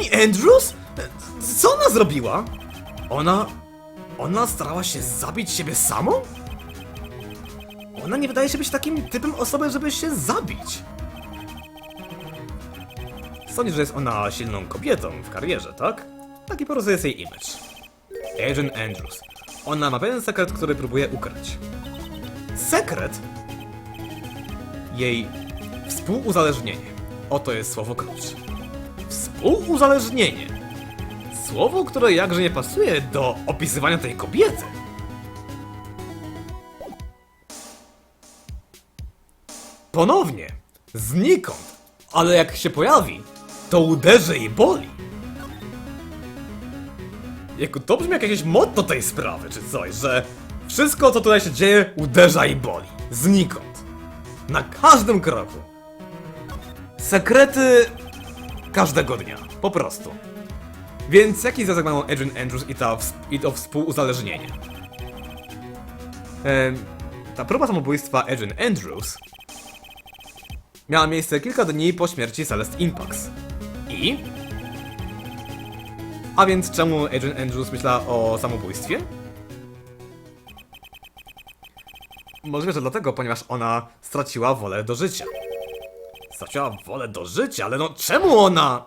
Pani Andrews? Co ona zrobiła? Ona... Ona starała się zabić siebie samą? Ona nie wydaje się być takim typem osoby, żeby się zabić. Sądzisz, że jest ona silną kobietą w karierze, tak? Taki po prostu jest jej image. Adrian Andrews. Ona ma pewien sekret, który próbuje ukryć. Sekret? Jej współuzależnienie. Oto jest słowo klucz. Współuzależnienie. Słowo, które jakże nie pasuje do opisywania tej kobiety. Ponownie. Znikąd. Ale jak się pojawi, to uderzy i boli. Jako to brzmi jak jakieś motto tej sprawy, czy coś, że wszystko co tutaj się dzieje uderza i boli. Znikąd. Na każdym kroku. Sekrety każdego dnia. Po prostu. Więc jaki związek mają Andrews i, ta, i to współuzależnienie? Ta próba samobójstwa Adrian Andrews miała miejsce kilka dni po śmierci Celeste Impax. I? A więc czemu Adrian Andrews myślała o samobójstwie? Możliwe, że dlatego, ponieważ ona straciła wolę do życia. Straciła wolę do życia, ale no czemu ona...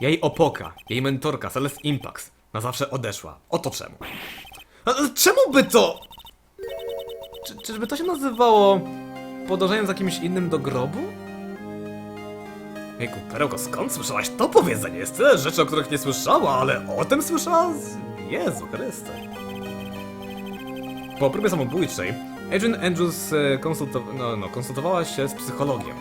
Jej opoka, jej mentorka, Celeste Impax, na zawsze odeszła. Oto czemu. A Czemu by to... Czy, czyżby to się nazywało... Podążaniem za kimś innym do grobu? Jejku, Perełko, skąd słyszałaś to powiedzenie? Jest tyle rzeczy, o których nie słyszała, ale o tym słyszała? Z... Jezu Chryste. Po próbie samobójczej, Adrian Andrews e, no, no, konsultowała się z psychologiem.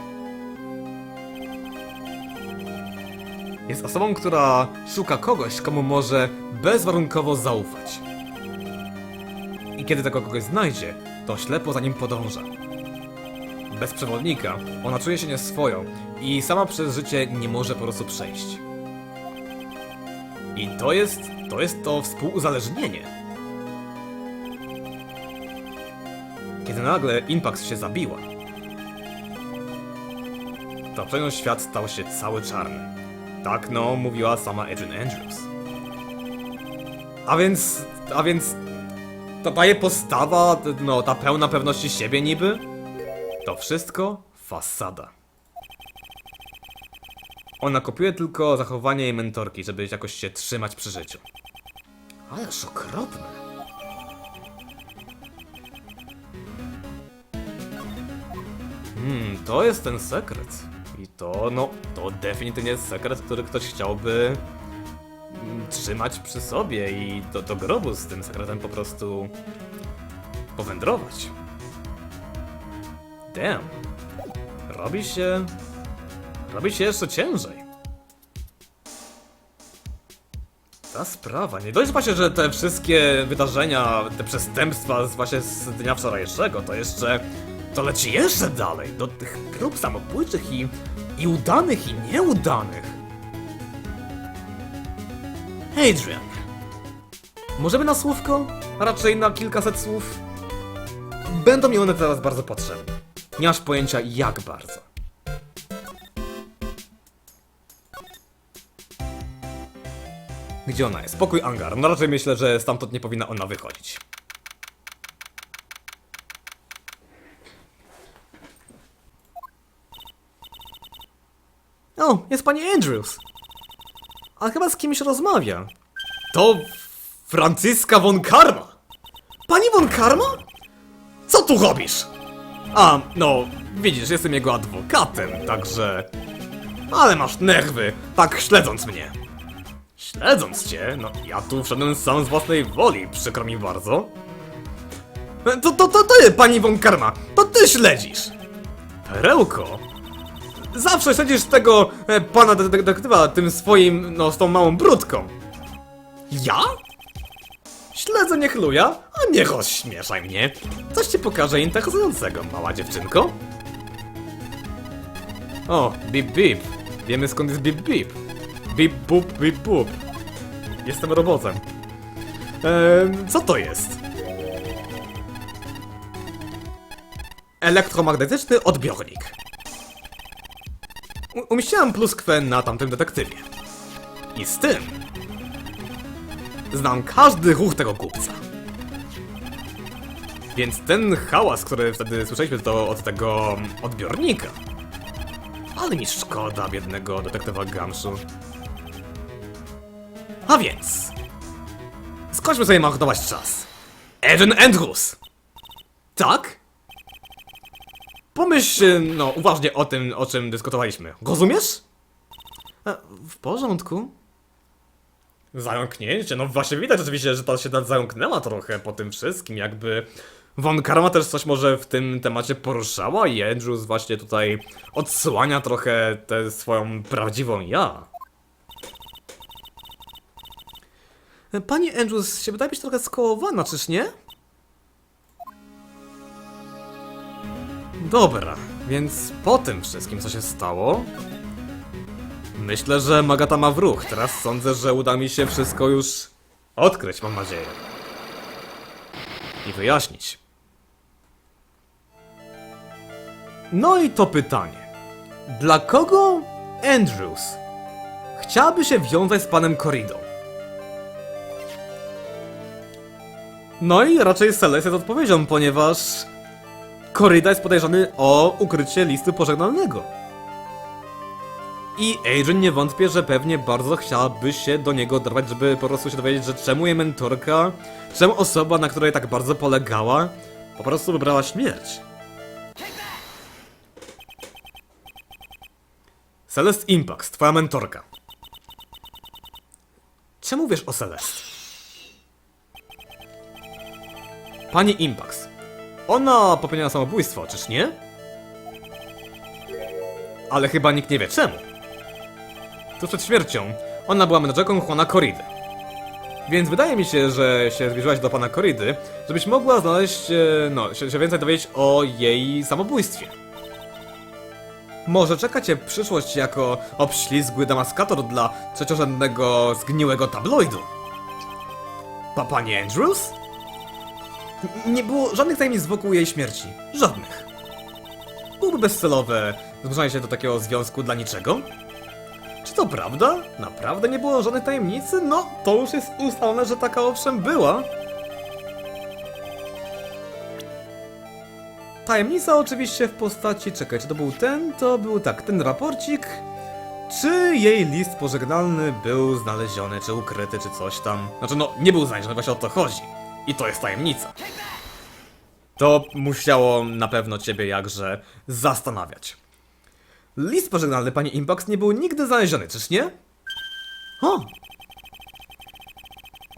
Jest osobą, która szuka kogoś, komu może bezwarunkowo zaufać. I kiedy tego kogoś znajdzie, to ślepo za nim podąża. Bez przewodnika ona czuje się nieswoją i sama przez życie nie może po prostu przejść. I to jest, to jest to współuzależnienie. Kiedy nagle Impax się zabiła, przecież świat stał się cały czarny. Tak no, mówiła sama Adrian Andrews. A więc, a więc, ta, ta jej postawa, no ta pełna pewności siebie niby, to wszystko fasada. Ona kopiuje tylko zachowanie jej mentorki, żeby jakoś się trzymać przy życiu. Ależ okropne. Hmm, to jest ten sekret. I to, no, to definitywnie jest sekret, który ktoś chciałby mm, trzymać przy sobie i do, do grobu z tym sekretem po prostu powędrować. Damn. Robi się... Robi się jeszcze ciężej. Ta sprawa, nie dość właśnie, że te wszystkie wydarzenia, te przestępstwa właśnie z dnia wczorajszego, to jeszcze... To leci jeszcze dalej, do tych prób samobójczych i... i udanych, i nieudanych. Adrian. Możemy na słówko? Raczej na kilkaset słów? Będą mi one teraz bardzo potrzebne. Nie masz pojęcia jak bardzo. Gdzie ona jest? Pokój Angar. No raczej myślę, że stamtąd nie powinna ona wychodzić. O, jest pani Andrews. A chyba z kimś rozmawia. To Franciska von Karma. Pani von Karma? Co tu robisz? A, no, widzisz, jestem jego adwokatem, także... Ale masz nerwy, tak śledząc mnie. Śledząc cię? No, ja tu wszedłem sam z własnej woli, przykro mi bardzo. E, To, to, to ty, pani von Karma, to ty śledzisz! Perełko? Zawsze śledzisz tego e, pana de- de- detektywa tym swoim, no, z tą małą brudką. Ja? Śledzę nie chluja, a nie rozśmieszaj mnie. Coś ci pokażę interesującego, mała dziewczynko. O, bip bip. Wiemy skąd jest bip bip. Bip bup, bip bup. Jestem robotem. Ehm, co to jest? Elektromagnetyczny odbiornik. Umieściłem pluskwę na tamtym detektywie. I z tym... Znam każdy ruch tego kupca. Więc ten hałas, który wtedy słyszeliśmy, to od tego odbiornika. Ale mi szkoda biednego detektywa Gamszu. A więc... Skończmy sobie marnować czas. Eden Andrews! Tak? Pomyśl, no, uważnie o tym, o czym dyskutowaliśmy. Rozumiesz? E, w porządku. Zająknięcie? No właśnie widać oczywiście, że ta się zająknęła trochę po tym wszystkim, jakby... Von Karma też coś może w tym temacie poruszała i Andrews właśnie tutaj odsłania trochę tę swoją prawdziwą ja. Pani Andrews się wydaje być trochę skołowana, czyż nie? Dobra, więc po tym wszystkim, co się stało... Myślę, że Magata ma w ruch. Teraz sądzę, że uda mi się wszystko już odkryć, mam nadzieję. I wyjaśnić. No i to pytanie. Dla kogo Andrews chciałaby się wiązać z panem Corridą? No i raczej Celes jest odpowiedzią, ponieważ Corrida jest podejrzany o ukrycie listu pożegnalnego. I Adrian nie wątpię, że pewnie bardzo chciałaby się do niego dorwać, żeby po prostu się dowiedzieć, że czemu jej mentorka, czemu osoba, na której tak bardzo polegała, po prostu wybrała śmierć. Celeste Impax, twoja mentorka. Czemu wiesz o Celeste? Pani Impax. Ona popełniła samobójstwo, czyż nie? Ale chyba nikt nie wie czemu. Tuż przed śmiercią ona była menedżerką Juana Corridy. Więc wydaje mi się, że się zbliżyłaś do pana Corridy, żebyś mogła znaleźć, e, no, się, się więcej dowiedzieć o jej samobójstwie. Może czeka cię przyszłość jako obślizgły damaskator dla trzeciorzędnego, zgniłego tabloidu. Pa pani Andrews? Nie było żadnych tajemnic wokół jej śmierci. Żadnych. Byłoby bezcelowe zbliżanie się do takiego związku dla niczego. Czy to prawda? Naprawdę nie było żadnej tajemnicy? No, to już jest ustalone, że taka owszem była. Tajemnica oczywiście w postaci, czekaj, czy to był ten? To był tak, ten raporcik. Czy jej list pożegnalny był znaleziony, czy ukryty, czy coś tam? Znaczy, no, nie był znaleziony, właśnie o to chodzi. I to jest tajemnica. To musiało na pewno ciebie jakże zastanawiać. List pożegnalny pani Impax nie był nigdy znaleziony, czyż nie? O!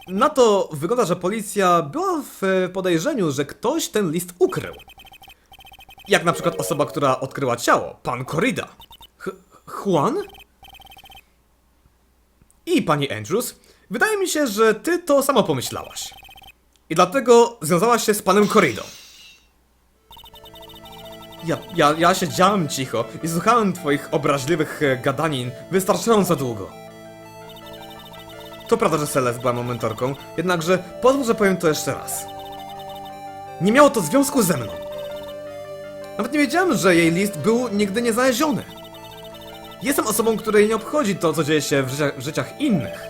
Na to wygląda, że policja była w podejrzeniu, że ktoś ten list ukrył. Jak na przykład osoba, która odkryła ciało, pan Corrida. Ch Juan? I pani Andrews, wydaje mi się, że ty to samo pomyślałaś. I dlatego związałaś się z panem Corridą. Ja, ja, ja siedziałem cicho i słuchałem twoich obraźliwych e, gadanin wystarczająco długo. To prawda, że Celeste była moją mentorką, jednakże pozwól, że powiem to jeszcze raz. Nie miało to związku ze mną. Nawet nie wiedziałem, że jej list był nigdy nie znaleziony. Jestem osobą, której nie obchodzi to, co dzieje się w życiach, w życiach innych.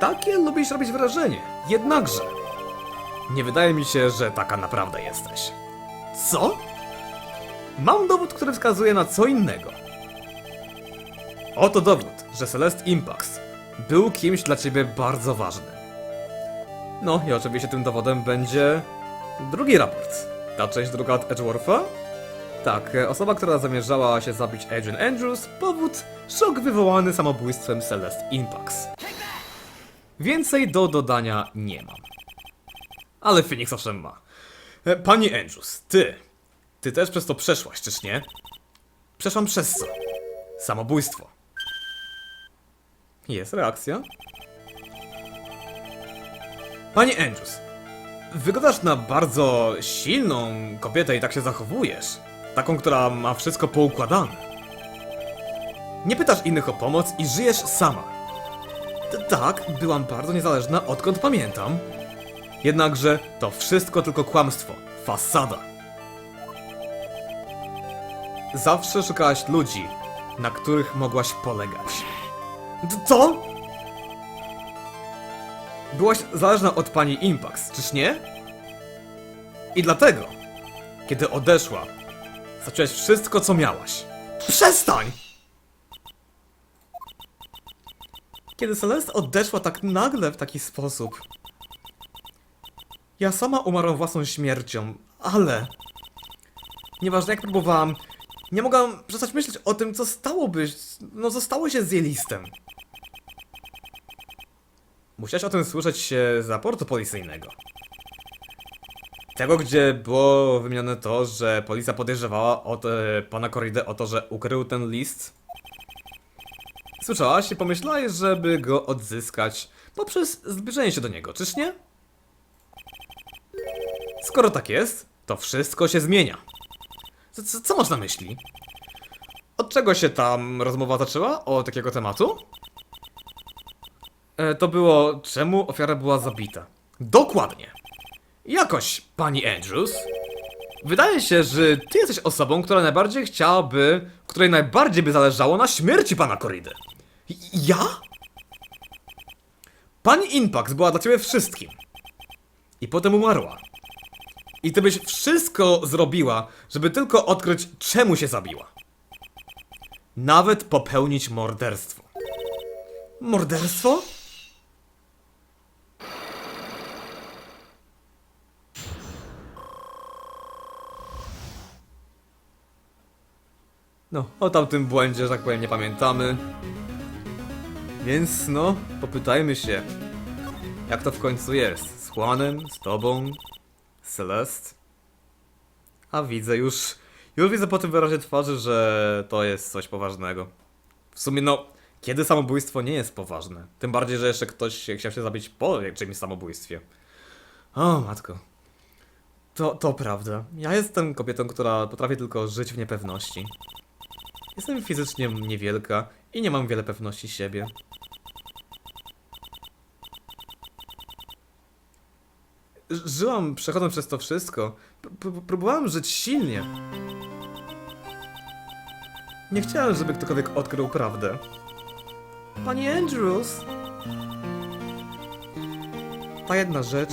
Takie lubisz robić wrażenie, jednakże nie wydaje mi się, że taka naprawdę jesteś. Co? Mam dowód, który wskazuje na co innego. Oto dowód, że Celeste Impax był kimś dla ciebie bardzo ważnym. No i oczywiście tym dowodem będzie drugi raport. Ta część druga od Edgewortha? Tak, osoba, która zamierzała się zabić Adrian Andrews, powód szok wywołany samobójstwem Celeste Impax. Więcej do dodania nie mam. Ale Phoenix owszem ma. E, Pani Andrews, ty. Ty też przez to przeszłaś, czyż nie? Przeszłam przez co? Samobójstwo. Jest reakcja? Pani Andrews, wyglądasz na bardzo silną kobietę i tak się zachowujesz. Taką, która ma wszystko poukładane. Nie pytasz innych o pomoc i żyjesz sama. T- tak, byłam bardzo niezależna odkąd pamiętam. Jednakże to wszystko tylko kłamstwo, fasada. Zawsze szukałaś ludzi, na których mogłaś polegać. Co? Byłaś zależna od pani Impax, czyż nie? I dlatego, kiedy odeszła, straciłaś wszystko, co miałaś. Przestań! Kiedy Celeste odeszła tak nagle w taki sposób. Ja sama umarłam własną śmiercią, ale. Nieważne jak próbowałam, nie mogłam przestać myśleć o tym, co stałoby. No, zostało się z jej listem. Musiałeś o tym słyszeć się z raportu policyjnego. Tego, gdzie było wymienione to, że policja podejrzewała od e, pana Corridę o to, że ukrył ten list. Słyszałaś i pomyślałaś, żeby go odzyskać poprzez zbliżenie się do niego, czyż nie? Skoro tak jest, to wszystko się zmienia. Co, co, co masz na myśli? Od czego się tam rozmowa zaczęła? O takiego tematu? E, to było, czemu ofiara była zabita. Dokładnie. Jakoś, pani Andrews. Wydaje się, że ty jesteś osobą, która najbardziej chciałaby, której najbardziej by zależało na śmierci pana Corridy. I- Ja? Pani Impact była dla ciebie wszystkim. I potem umarła. I ty byś wszystko zrobiła, żeby tylko odkryć, czemu się zabiła. Nawet popełnić morderstwo. Morderstwo? No, o tamtym błędzie, że tak powiem, nie pamiętamy. Więc no, popytajmy się, jak to w końcu jest? Z Juanem, z tobą, Celest? A widzę już, już widzę po tym wyrazie twarzy, że to jest coś poważnego. W sumie no, kiedy samobójstwo nie jest poważne? Tym bardziej, że jeszcze ktoś chciał się zabić po czymś samobójstwie. O, matko. To, to prawda. Ja jestem kobietą, która potrafi tylko żyć w niepewności. Jestem fizycznie niewielka i nie mam wiele pewności siebie. Żyłam przechodząc przez to wszystko. P- próbowałam żyć silnie. Nie chciałem, żeby ktokolwiek odkrył prawdę. Pani Andrews! Ta jedna rzecz,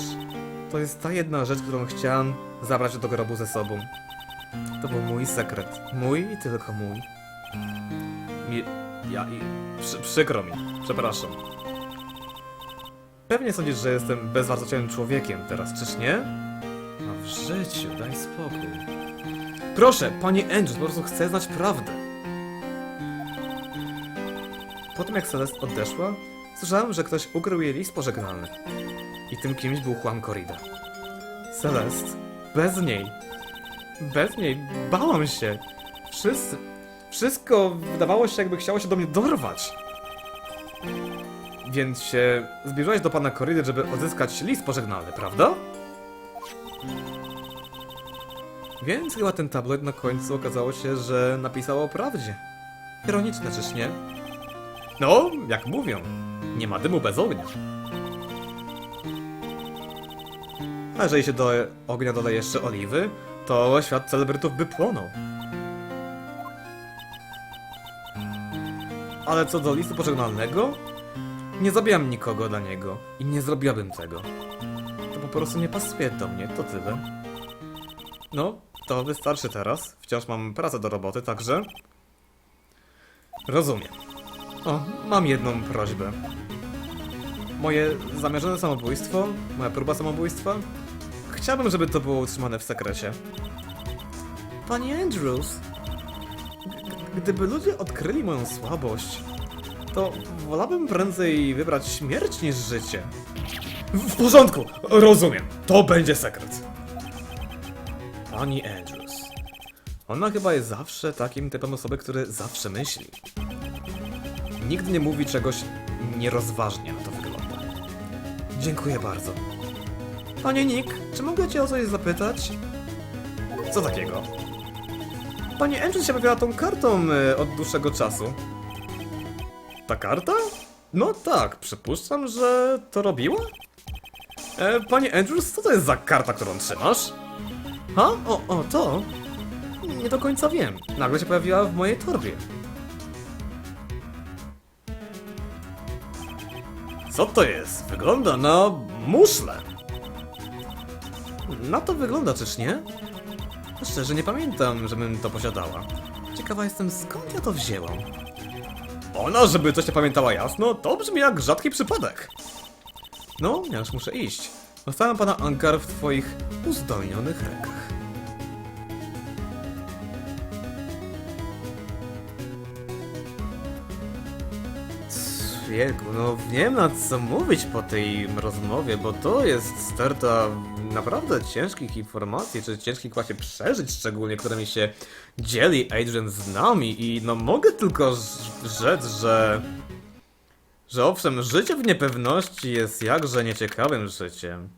to jest ta jedna rzecz, którą chciałam zabrać do grobu ze sobą. To był mój sekret. Mój i tylko mój. Mi, ja i... Przy, przykro mi. Przepraszam. Pewnie sądzisz, że jestem bezwartościowym człowiekiem teraz, czyż nie? A w życiu, daj spokój. Proszę, pani Andrews, po prostu chcę znać prawdę. Po tym jak Celeste odeszła, słyszałem, że ktoś ukrył jej list pożegnalny. I tym kimś był Juan Corrida. Celeste, bez niej, bez niej bałam się. Wszyscy, wszystko wydawało się, jakby chciało się do mnie dorwać. Więc się zbliżyłeś do pana Corridy, żeby odzyskać list pożegnalny, prawda? Więc chyba ten tablet na końcu okazało się, że napisało o prawdzie. Ironiczne, czyż nie? No, jak mówią, nie ma dymu bez ognia. A jeżeli się do ognia doda jeszcze oliwy, to świat celebrytów by płonął. Ale co do listu pożegnalnego, nie zabijam nikogo dla niego i nie zrobiłabym tego. To po prostu nie pasuje do mnie, to tyle. No, to wystarczy teraz. Wciąż mam pracę do roboty, także... Rozumiem. O, mam jedną prośbę. Moje zamierzone samobójstwo, moja próba samobójstwa, chciałbym, żeby to było utrzymane w sekrecie. Pani Andrews, gdyby ludzie odkryli moją słabość, to wolałbym prędzej wybrać śmierć niż życie. W, porządku, rozumiem. To będzie sekret. Pani Andrews. Ona chyba jest zawsze takim typem osoby, który zawsze myśli. Nigdy nie mówi czegoś nierozważnie, na to wygląda. Dziękuję bardzo. Panie Nick, czy mogę cię o coś zapytać? Co takiego? Pani Andrews się bawiła tą kartą e, od dłuższego czasu. Ta karta? No tak, przypuszczam, że to robiła? E, panie Andrews, co to jest za karta, którą trzymasz? Ha? O, o, to? Nie do końca wiem. Nagle się pojawiła w mojej torbie. Co to jest? Wygląda na muszle. Na to wygląda, czyż nie? Szczerze nie pamiętam, żebym to posiadała. Ciekawa jestem, skąd ja to wzięłam. Ona, żeby coś nie pamiętała jasno, to brzmi jak rzadki przypadek. No, ja już muszę iść. Zostawiam pana Ankar w twoich uzdolnionych rękach. Jejku, no nie wiem na co mówić po tej rozmowie, bo to jest sterta naprawdę ciężkich informacji, czy ciężkich właśnie przeżyć szczególnie, którymi się dzieli Adrian z nami i no mogę tylko rzec, że... Że owszem, życie w niepewności jest jakże nieciekawym życiem.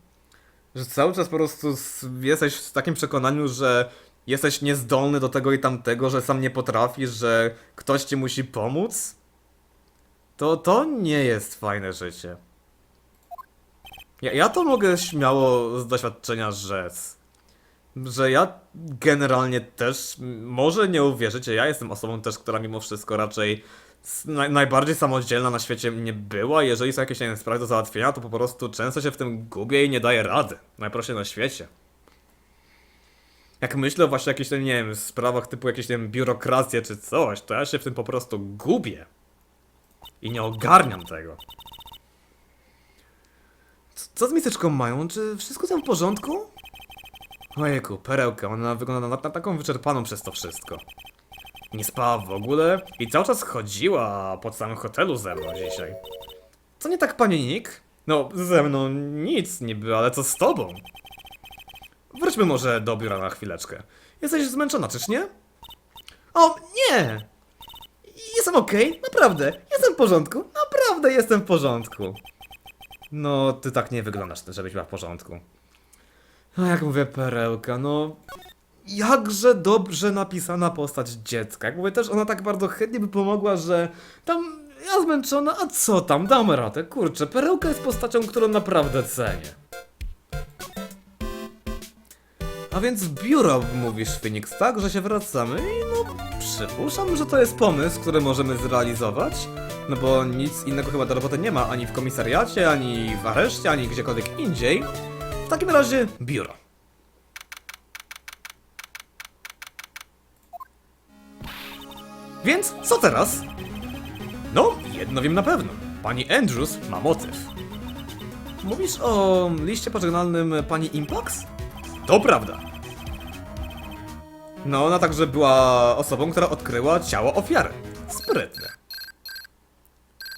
Że cały czas po prostu jesteś w takim przekonaniu, że jesteś niezdolny do tego i tamtego, że sam nie potrafisz, że ktoś ci musi pomóc. To to nie jest fajne życie. Ja, ja to mogę śmiało z doświadczenia rzec. Że ja generalnie też, może nie uwierzycie, ja jestem osobą też, która mimo wszystko raczej najbardziej samodzielna na świecie nie była. Jeżeli są jakieś sprawy do załatwienia, to po prostu często się w tym gubię i nie daję rady. Najprościej na świecie. Jak myślę właśnie o jakichś, nie wiem, sprawach typu jakieś, nie wiem, czy coś, to ja się w tym po prostu gubię. I nie ogarniam tego. Co z miseczką mają? Czy wszystko tam w porządku? Ojejku, perełka, ona wygląda na, na taką wyczerpaną przez to wszystko. Nie spała w ogóle i cały czas chodziła pod samym hotelu ze mną dzisiaj. Co nie tak, panie Nick? No, ze mną nic niby, ale co z tobą? Wróćmy może do biura na chwileczkę. Jesteś zmęczona, czyż nie? O, nie! Jestem okej, naprawdę. Jestem w porządku. Naprawdę jestem w porządku. No, ty tak nie wyglądasz, żebyś była w porządku. No, jak mówię, perełka, no. Jakże dobrze napisana postać dziecka. Jak mówię, też ona tak bardzo chętnie by pomogła, że tam ja zmęczona, a co tam, dam radę. Kurczę, perełka jest postacią, którą naprawdę cenię. A więc biuro, mówisz Phoenix, tak? Że się wracamy i no przypuszczam, że to jest pomysł, który możemy zrealizować. No bo nic innego chyba do roboty nie ma ani w komisariacie, ani w areszcie, ani gdziekolwiek indziej. W takim razie biuro. Więc co teraz? No, jedno wiem na pewno. Pani Andrews ma motyw. Mówisz o liście pożegnalnym pani Impax? To prawda. No, ona także była osobą, która odkryła ciało ofiary. Sprytne.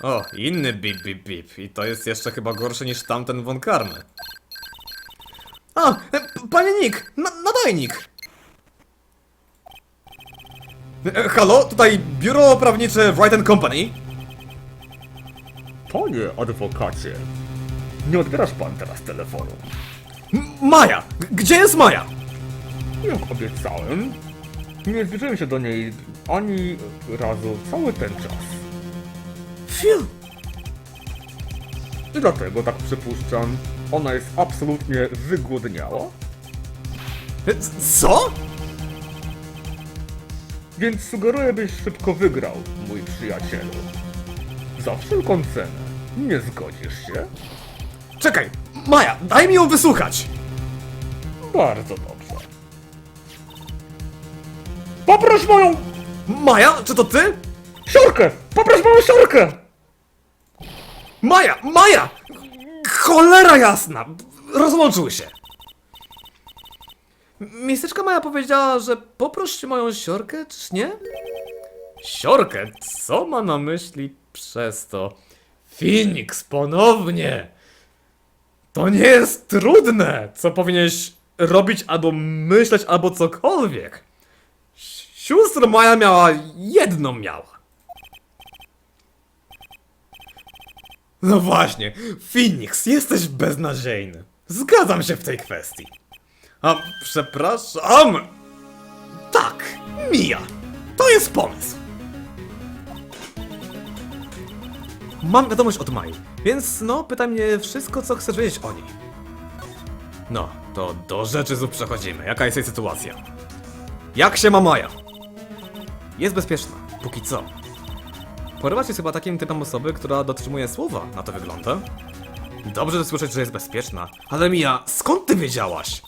O, inny bip bip bip. I to jest jeszcze chyba gorsze niż tamten von Karmy. A, e, panie Nick, na, nadajnik. E, halo, tutaj biuro prawnicze Wright Company. Panie adwokacie, nie odbierasz pan teraz telefonu. M Maja! G- Gdzie jest Maja? Jak obiecałem, nie zbliżyłem się do niej ani razu cały ten czas. Fiu. I dlatego tak przypuszczam, ona jest absolutnie wygłodniała, E, Co? więc sugeruję, byś szybko wygrał, mój przyjacielu. Za wszelką cenę. Nie zgodzisz się? Czekaj, Maja, daj mi ją wysłuchać. Bardzo dobrze. Poproś moją Maja, czy to ty? siorkę! Poproś moją siorkę! Maja, Maja! Cholera jasna! Rozłączyły się. Miejsceczka Maja powiedziała, że poproś moją siorkę, czyż nie? Siorkę? Co ma na myśli przez to? Phoenix, ponownie! To nie jest trudne, co powinieneś robić albo myśleć, albo cokolwiek. Siostra Maja miała jedną miała. No właśnie, Phoenix, jesteś beznadziejny. Zgadzam się w tej kwestii. A przepraszam. Tak, Mia. To jest pomysł. Mam wiadomość od Mai, więc no, pytaj mnie wszystko, co chcesz wiedzieć o niej. No, to do rzeczy znów przechodzimy. Jaka jest jej sytuacja? Jak się ma Maja? Jest bezpieczna, póki co. Porywacz jest chyba takim typem osoby, która dotrzymuje słowa, na to wygląda. Dobrze słyszeć, że jest bezpieczna, ale Mia, skąd ty wiedziałaś?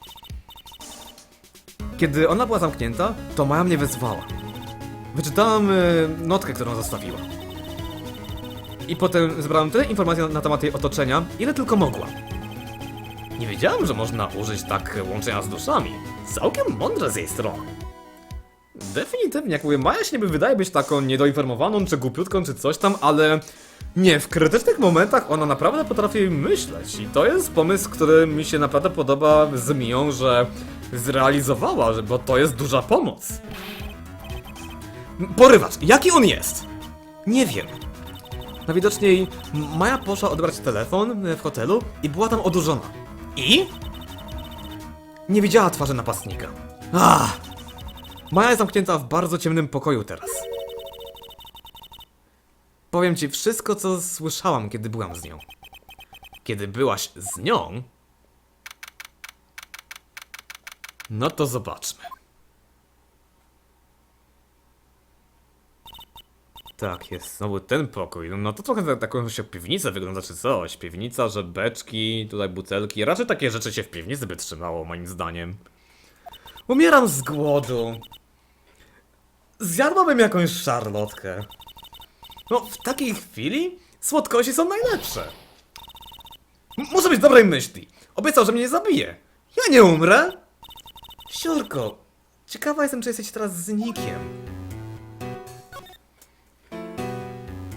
Kiedy ona była zamknięta, to Maja mnie wezwała. Wyczytałem y, notkę, którą zostawiła. I potem zebrałem tyle informacji na, temat jej otoczenia, ile tylko mogłam. Nie wiedziałem, że można użyć tak łączenia z duszami. Całkiem mądre z jej strony. Definitywnie, jak mówię, Maja się niby wydaje być taką niedoinformowaną, czy głupiutką, czy coś tam, ale nie, w krytycznych momentach ona naprawdę potrafi myśleć i to jest pomysł, który mi się naprawdę podoba z Mią, że zrealizowała, bo to jest duża pomoc. Porywacz, jaki on jest? Nie wiem. Najwidoczniej Maja poszła odebrać telefon w hotelu i była tam odurzona. I? Nie widziała twarzy napastnika. Ah! Maja jest zamknięta w bardzo ciemnym pokoju teraz. Powiem ci wszystko, co słyszałam, kiedy byłam z nią. Kiedy byłaś z nią? No to zobaczmy. Tak, jest znowu ten pokój. No to trochę tak, taką się piwnicę wygląda czy coś. Piwnica, że beczki, tutaj butelki. Raczej takie rzeczy się w piwnicy by trzymało, moim zdaniem. Umieram z głodu. Zjadłabym jakąś szarlotkę. No, w takiej chwili słodkości są najlepsze. M- muszę być dobrej myśli. Obiecał, że mnie nie zabije. Ja nie umrę. Siorko, ciekawa jestem, czy jesteś teraz z Nikiem.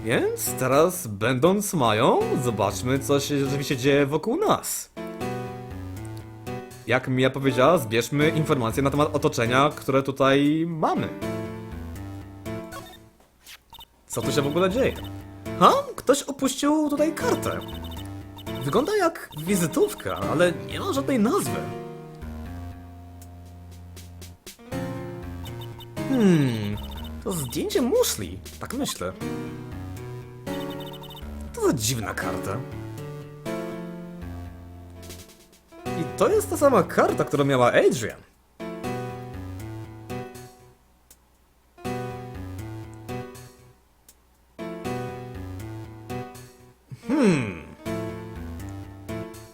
Więc teraz, będąc Mają, zobaczmy, co się rzeczywiście dzieje wokół nas. Jak Mia powiedziała, zbierzmy informacje na temat otoczenia, które tutaj mamy. Co tu się w ogóle dzieje? Ha? Ktoś opuścił tutaj kartę. Wygląda jak wizytówka, ale nie ma żadnej nazwy. Hmm, to zdjęcie muszli, tak myślę. To za dziwna karta. I to jest ta sama karta, którą miała Adrian.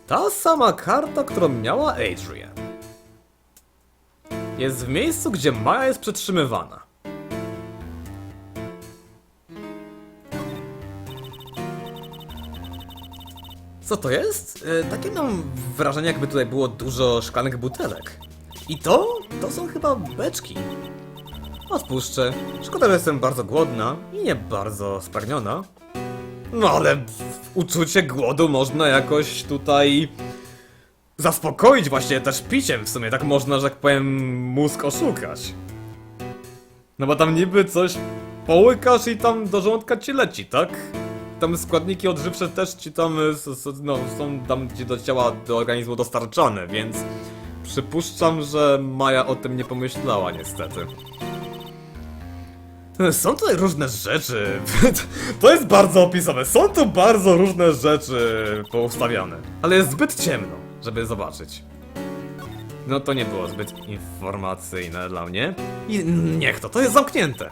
Ta sama karta, którą miała Adrian. Jest w miejscu, gdzie Maja jest przetrzymywana. Co to jest? E, takie mam wrażenie, jakby tutaj było dużo szklanych butelek. I to? To są chyba beczki. Odpuszczę. Szkoda, że jestem bardzo głodna i nie bardzo spragniona. No ale uczucie głodu można jakoś tutaj zaspokoić właśnie też piciem w sumie. Tak można, że tak powiem, mózg oszukać. No bo tam niby coś połykasz i tam do żołądka ci leci, tak? Tam składniki odżywcze też ci tam y, no, są tam gdzie do ciała, do organizmu dostarczane, więc przypuszczam, że Maja o tym nie pomyślała niestety. Są tutaj różne rzeczy. To jest bardzo opisowe. Są tu bardzo różne rzeczy poustawiane. Ale jest zbyt ciemno, żeby zobaczyć. No to nie było zbyt informacyjne dla mnie. I niech to, to jest zamknięte.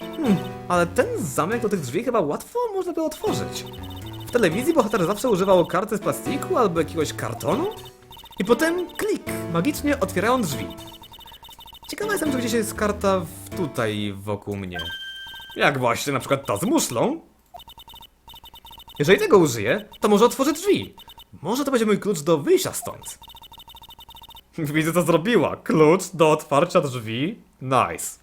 Hmm, ale ten zamek do tych drzwi chyba łatwo można by otworzyć. W telewizji bohater zawsze używał karty z plastiku albo jakiegoś kartonu. I potem klik, magicznie otwierają drzwi. Ciekawa jestem, czy gdzieś jest karta w tutaj wokół mnie. Jak właśnie na przykład ta z muszlą. Jeżeli tego użyję, to może otworzę drzwi. Może to będzie mój klucz do wyjścia stąd. Widzę, co zrobiła. Klucz do otwarcia drzwi. Nice.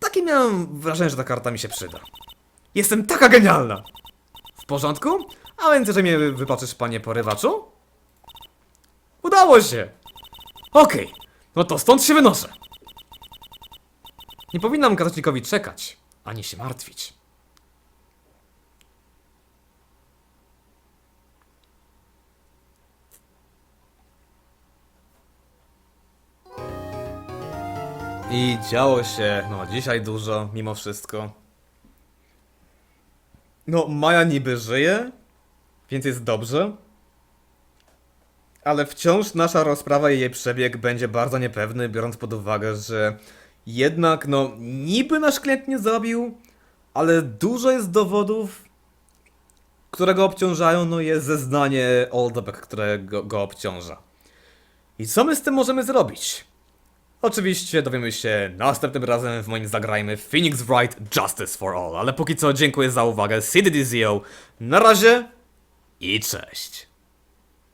Takie miałem wrażenie, że ta karta mi się przyda. Jestem taka genialna! W porządku? A więc, że mnie wypaczysz, panie porywaczu? Udało się! Okej, no to stąd się wynoszę. Nie powinnam kazać nikowi czekać, ani się martwić. I działo się, no dzisiaj dużo, mimo wszystko. No, Maja niby żyje, więc jest dobrze. Ale wciąż nasza rozprawa i jej przebieg będzie bardzo niepewny, biorąc pod uwagę, że jednak, no, niby nasz klient nie zabił, ale dużo jest dowodów, które go obciążają, no jest zeznanie Oldbeck, które go, go obciąża. I co my z tym możemy zrobić? Oczywiście dowiemy się następnym razem w moim zagrajmy Phoenix Wright Justice for All, ale póki co dziękuję za uwagę, CDDZO, na razie i cześć.